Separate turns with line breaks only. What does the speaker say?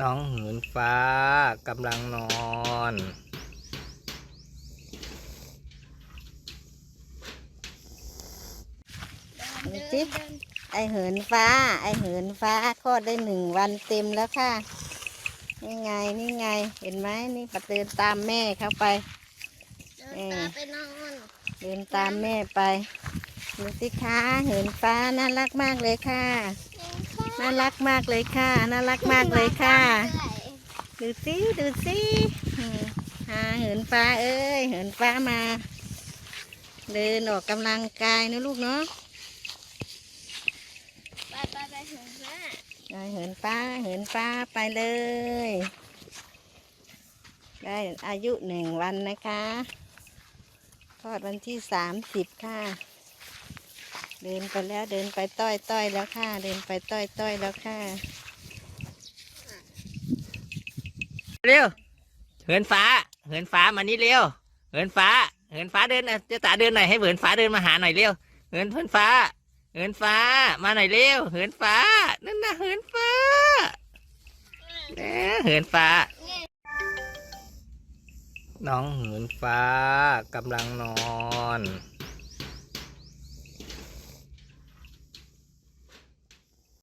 น้องหืนฟ้ากำลังนอน
ดูสิไอเหินฟ้า ไอเหินฟ้าคลอดได้หนึ่งวันเต็มแล้วค่ะ นี่ไง นี่ไง เห็นไหมนี่ก็เดินตามแม่เข้าไป
เดินตามไปนอน
เดินตามแม่ไป ดูสิคะเหินฟ้าน่ารักมากเลยค่ะ น่ารักมากเลยค่ะ น่ารักมากเลยค่ะ ดูสิดูสิอืมหาเหินฟ้าเอ้ยเหินฟ้ามา เดินออกกำลังกายนะลูกเนาะ
ไปไปไปถึงแม่
ได้เหินฟ้าเหินฟ้าไปเลย ได้อายุหนึ่งวันนะคะทอดวันที่สามสิบค่ะเดินไปแล้วเดินไปต้อยต้อยแล้วค่ะ เดินไปต้อยต้อยแล้วค่ะ
เร็วเหินฟ้า เหินฟ้ามานี่เร็วเหินฟ้า เหินฟ้าเดินนะเจะตาเดินหน่อยให้เหินฟ้าเดินมาหาหน่อยเร็วเหินเหินฟ้า เหินฟ้า มาหน่อยเร็วเหินฟ้า นั่นนะเหินฟ้าเอ๊ะเหินฟ้า น้องเหินฟ้ากำลังนอน